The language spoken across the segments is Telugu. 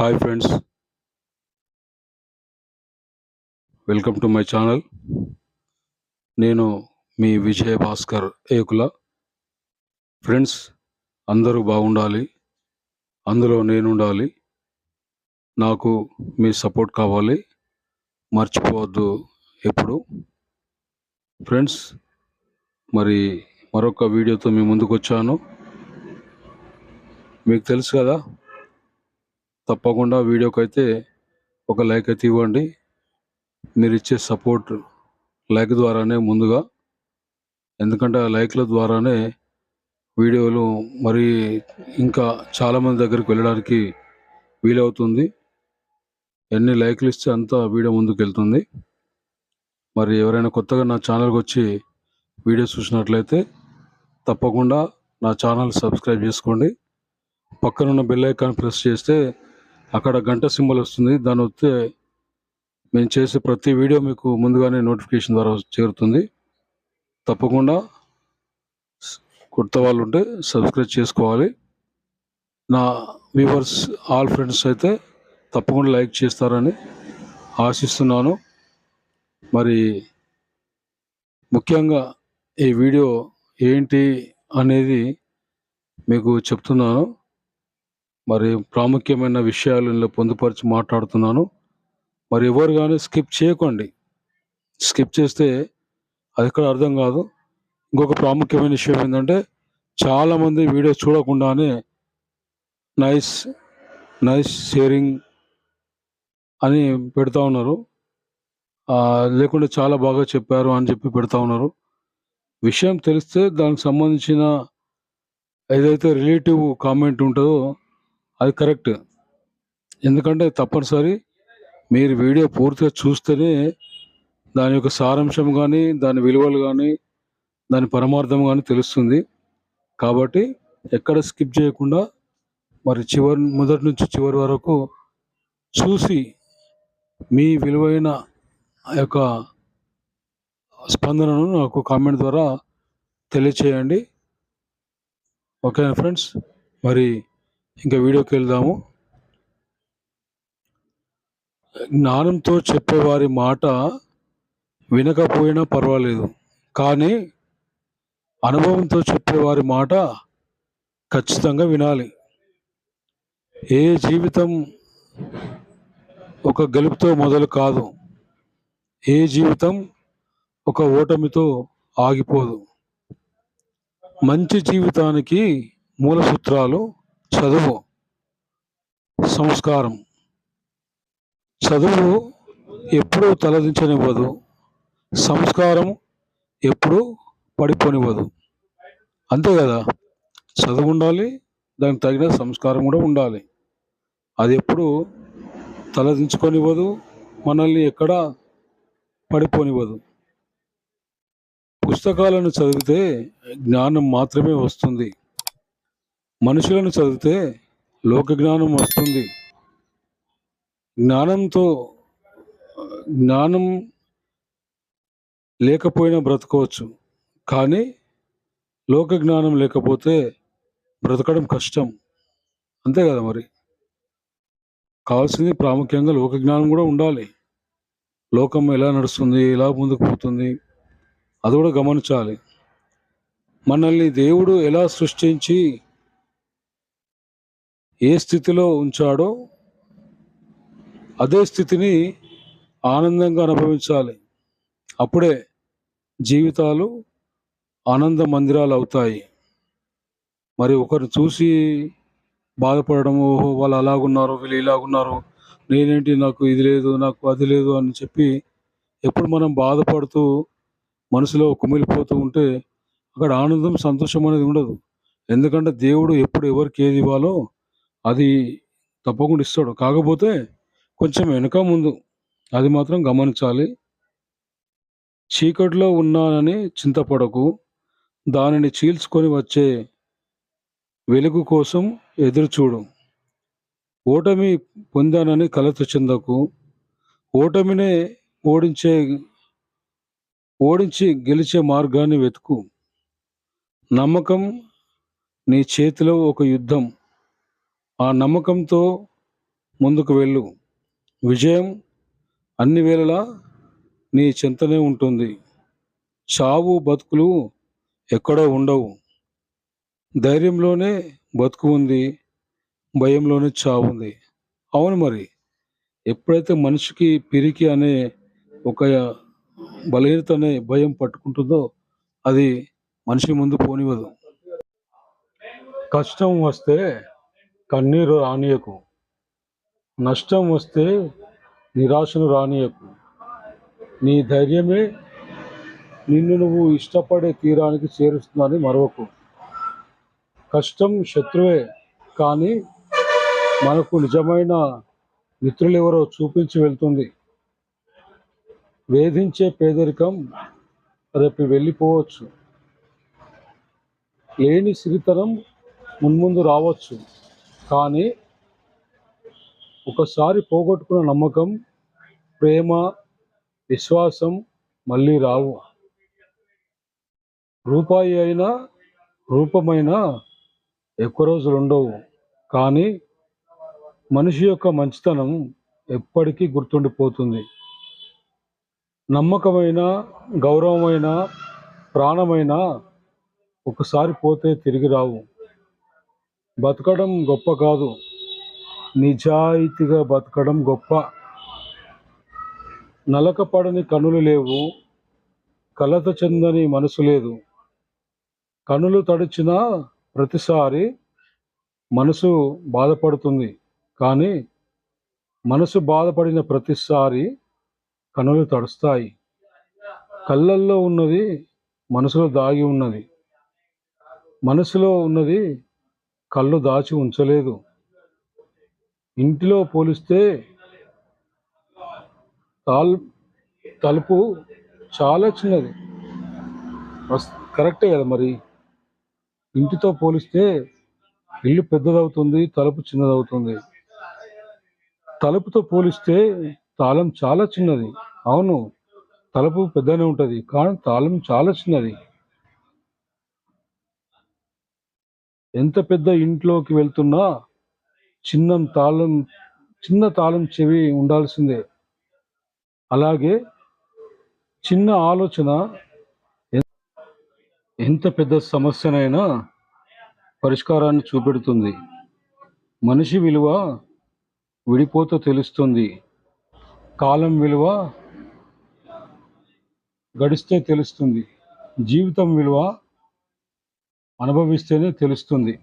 Hi friends welcome to my channel నేను మీ విజయ భాస్కర్ ఏకుల. ఫ్రెండ్స్ అందరూ బాగుండాలి. అందులో నేను ఉండాలి నాకు మీ సపోర్ట్ కావాలి. మర్చిపోవద్దు ఎప్పుడు. ఫ్రెండ్స్ మరి మరొక వీడియోతో మీ ముందుకు వచ్చాను మీకు తెలుసు కదా తప్పకుండా వీడియోకి అయితే ఒక లైక్ అయితే ఇవ్వండి. మీరు ఇచ్చే సపోర్ట్ లైక్ ద్వారానే ముందుగా ఎందుకంటే ఆ లైక్ల ద్వారానే వీడియోలు మరి ఇంకా చాలామంది దగ్గరికి వెళ్ళడానికి వీలవుతుంది. ఎన్ని లైక్లు ఇస్తే అంత వీడియో ముందుకు వెళ్తుంది మరి ఎవరైనా కొత్తగా నా ఛానల్కి వచ్చి వీడియో చూసినట్లయితే తప్పకుండా నా ఛానల్ సబ్స్క్రైబ్ చేసుకోండి. పక్కనున్న బెల్ ఐకాన్ ప్రెస్ చేస్తే అక్కడ గంట సింబల్ వస్తుంది. దాని వస్తే మేము చేసే ప్రతి వీడియో మీకు ముందుగానే నోటిఫికేషన్ ద్వారా చేరుతుంది. తప్పకుండా కొత్త వాళ్ళు ఉంటే సబ్స్క్రైబ్ చేసుకోవాలి. నా వ్యూవర్స్ ఆల్ ఫ్రెండ్స్ అయితే తప్పకుండా లైక్ చేస్తారని ఆశిస్తున్నాను. మరి ముఖ్యంగా ఈ వీడియో ఏంటి అనేది మీకు చెప్తున్నాను. మరి ప్రాముఖ్యమైన విషయాలు ఇందులో పొందుపరిచి మాట్లాడుతున్నాను. మరి ఎవరు కానీ స్కిప్ చేయకండి. స్కిప్ చేస్తే అది ఎక్కడ అర్థం కాదు. ఇంకొక ప్రాముఖ్యమైన విషయం ఏంటంటే చాలామంది వీడియో చూడకుండానే నైస్ నైస్ షేరింగ్ అని పెడతా ఉన్నారు. లేకుంటే చాలా బాగా చెప్పారు అని చెప్పి పెడతా ఉన్నారు. విషయం తెలిస్తే దానికి సంబంధించిన ఏదైతే రిలేటివ్ కామెంట్ ఉంటుందో అది కరెక్ట్. ఎందుకంటే తప్పనిసరి మీరు వీడియో పూర్తిగా చూస్తేనే దాని యొక్క సారాంశం కానీ దాని విలువలు కానీ దాని పరమార్థం కానీ తెలుస్తుంది. కాబట్టి ఎక్కడ స్కిప్ చేయకుండా మరి చివరి మొదటి నుంచి చివరి వరకు చూసి మీ విలువైన ఆ యొక్క స్పందనను నాకు కామెంట్ ద్వారా తెలియచేయండి. ఓకేనా ఫ్రెండ్స్? మరి ఇంకా వీడియోకి వెళ్దాము. జ్ఞానంతో చెప్పేవారి మాట వినకపోయినా పర్వాలేదు. కానీ అనుభవంతో చెప్పేవారి మాట ఖచ్చితంగా వినాలి. ఏ జీవితం ఒక గెలుపుతో మొదలు కాదు. ఏ జీవితం ఒక ఓటమితో ఆగిపోదు. మంచి జీవితానికి మూల సూత్రాలు చదువు సంస్కారం. చదువు ఎప్పుడూ తలదించనివ్వదు. సంస్కారం ఎప్పుడూ పడిపోనివ్వదు. అంతే కదా? చదువు ఉండాలి దానికి తగిన సంస్కారం కూడా ఉండాలి. అది ఎప్పుడు తలదించుకొనివ్వదు మనల్ని ఎక్కడ పడిపోనివ్వదు. పుస్తకాలను చదివితే జ్ఞానం మాత్రమే వస్తుంది. మనుషులను చదివితే లోక జ్ఞానం వస్తుంది. జ్ఞానంతో జ్ఞానం లేకపోయినా బ్రతకవచ్చు. కానీ లోక జ్ఞానం లేకపోతే బ్రతకడం కష్టం. అంతే కదా మరి? కావాల్సింది ప్రాముఖ్యంగా లోక జ్ఞానం కూడా ఉండాలి. లోకం ఎలా నడుస్తుంది ఎలా ముందుకు పోతుంది అది కూడా గమనించాలి. మనల్ని దేవుడు ఎలా సృష్టించి ఏ స్థితిలో ఉంచాడో అదే స్థితిని ఆనందంగా అనుభవించాలి. అప్పుడే జీవితాలు ఆనంద మందిరాలు అవుతాయి. మరి ఒకరు చూసి బాధపడడం ఓహో వాళ్ళు అలాగున్నారు వీళ్ళు ఇలాగున్నారు నేనేంటి నాకు ఇది లేదు నాకు అది లేదు అని చెప్పి ఎప్పుడు మనం బాధపడుతూ మనసులో కుమిలిపోతూ ఉంటే అక్కడ ఆనందం సంతోషం అనేది ఉండదు. ఎందుకంటే దేవుడు ఎప్పుడు ఎవరికి ఏది ఇవ్వాలో అది తప్పకుండా ఇస్తాడు. కాకపోతే కొంచెం వెనుక ముందు అది మాత్రం గమనించాలి. చీకటిలో ఉన్నానని చింతపడకు. దానిని చీల్చుకొని వచ్చే వెలుగు కోసం ఎదురుచూడు. ఓటమి పొందానని కలత చెందకు ఓటమినే ఓడించే ఓడించి గెలిచే మార్గాన్ని వెతుకు. నమ్మకం నీ చేతిలో ఒక యుద్ధం. ఆ నమ్మకంతో ముందుకు వెళ్ళు. విజయం అన్ని వేళలా నీ చింతనే ఉంటుంది. చావు బతుకులు ఎక్కడో ఉండవు. ధైర్యంలోనే బతుకు ఉంది. భయంలోనే చావు ఉంది. అవును మరి ఎప్పుడైతే మనిషికి పిరికి అనే ఒక బలహీనత అనే భయం పట్టుకుంటుందో అది మనిషి ముందు పోనివ్వదు. కష్టం వస్తే కన్నీరు రానియకు. నష్టం వస్తే నిరాశను రానియకు. నీ ధైర్యమే నిన్ను నువ్వు ఇష్టపడే తీరానికి చేరుస్తుందని మరొకు కష్టం శత్రువే కానీ మనకు నిజమైన మిత్రులెవరో చూపించి వెళ్తుంది. వేధించే పేదరికం రేపు వెళ్ళిపోవచ్చు. లేని సిరితరం మున్ముందు రావచ్చు. కానీ ఒకసారి పోగొట్టుకున్న నమ్మకం ప్రేమ విశ్వాసం మళ్ళీ రావు. రూపాయి అయినా రూపమైనా ఎక్కువ రోజులు ఉండవు కానీ మనిషి యొక్క మంచితనం ఎప్పటికీ గుర్తుండిపోతుంది. నమ్మకమైన గౌరవమైన ప్రాణమైన ఒకసారి పోతే తిరిగి రావు. బతకడం గొప్ప కాదు. నిజాయితీగా బతకడం గొప్ప. నలకపడని కనులు లేవు. కలత చెందని మనసు లేదు. కనులు తడిచిన ప్రతిసారి మనసు బాధపడుతుంది. కానీ మనసు బాధపడిన ప్రతిసారి కనులు తడుస్తాయి. కళ్ళల్లో ఉన్నది మనసులో దాగి ఉన్నది. మనసులో ఉన్నది కళ్ళు దాచి ఉంచలేదు. ఇంటిలో పోలిస్తే తాల్ తలుపు చాలా చిన్నది. కరెక్టే కదా మరి? ఇంటితో పోలిస్తే ఇల్లు పెద్దదవుతుంది తలుపు చిన్నదవుతుంది. తలుపుతో పోలిస్తే తాళం చాలా చిన్నది. అవును తలుపు పెద్దనే ఉంటుంది కానీ తాళం చాలా చిన్నది. ఎంత పెద్ద ఇంట్లోకి వెళ్తున్నా చిన్న తాళం చిన్న తాళం చెవి ఉండాల్సిందే. అలాగే చిన్న ఆలోచన ఎంత పెద్ద సమస్యనైనా పరిష్కారాన్ని చూపెడుతుంది. మనిషి విలువ విడిపోతూ తెలుస్తుంది. కాలం విలువ గడిస్తే తెలుస్తుంది. జీవితం విలువ అనుభవిస్తేనే తెలుస్తుంది.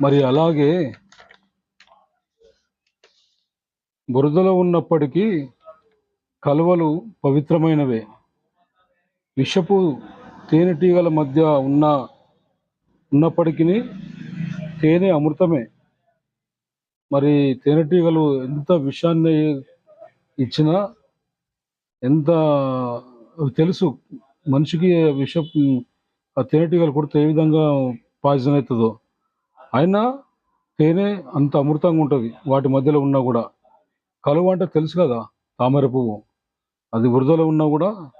మరి అలాగే బురదలో ఉన్నప్పటికీ కలువలు పవిత్రమైనవే. విషపు తేనెటీగల మధ్య ఉన్న ఉన్నప్పటికీ తేనె అమృతమే. మరి తేనెటీగలు ఎంత విషాన్ని ఇచ్చినా ఎంత తెలుసు. మనిషికి విష ఆ తేనెటీగలు కొడితే ఏ విధంగా పాయిజన్ అవుతుందో. అయినా తేనె అంత అమృతంగా ఉంటుంది వాటి మధ్యలో ఉన్నా కూడా. కలువ అంటే తెలుసు కదా తామర పువ్వు. అది వృధలో ఉన్నా కూడా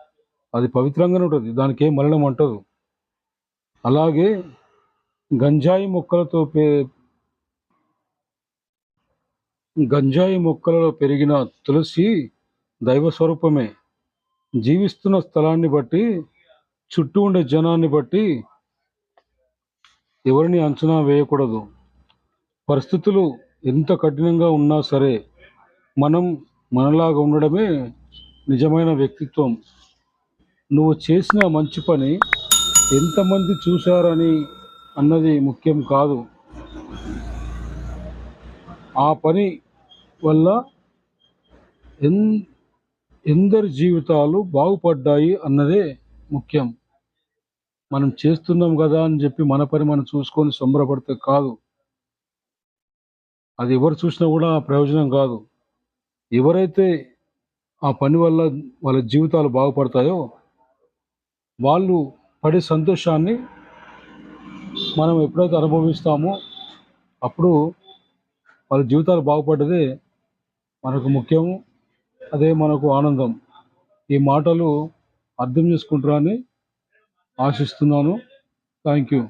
అది పవిత్రంగానే ఉంటుంది దానికి ఏం మలినం అంటదు. అలాగే గంజాయి మొక్కలతో పే గంజాయి మొక్కలలో పెరిగిన తులసి దైవ స్వరూపమే. జీవిస్తున్న స్థలాన్ని బట్టి చుట్టూ ఉండే జనాన్ని బట్టి ఎవరిని అంచనా వేయకూడదు. పరిస్థితులు ఎంత కఠినంగా ఉన్నా సరే మనం మనలాగా ఉండడమే నిజమైన వ్యక్తిత్వం. నువ్వు చేసిన మంచి పని ఎంతమంది చూశారని అన్నది ముఖ్యం కాదు. ఆ పని వల్ల ఎన్ ఎందరి జీవితాలు బాగుపడ్డాయి అన్నదే ముఖ్యం. మనం చేస్తున్నాం కదా అని చెప్పి మన పని మనం చూసుకొని సంబరపడితే కాదు. అది ఎవరు చూసినా కూడా ప్రయోజనం కాదు. ఎవరైతే ఆ పని వల్ల వాళ్ళ జీవితాలు బాగుపడతాయో వాళ్ళు పడే సంతోషాన్ని మనం ఎప్పుడైతే అనుభవిస్తామో అప్పుడు వాళ్ళ జీవితాలు బాగుపడ్డదే మనకు ముఖ్యము అదే మనకు ఆనందం. ఈ మాటలు అర్థం చేసుకుంటారని ఆశిస్తున్నాను. Thank you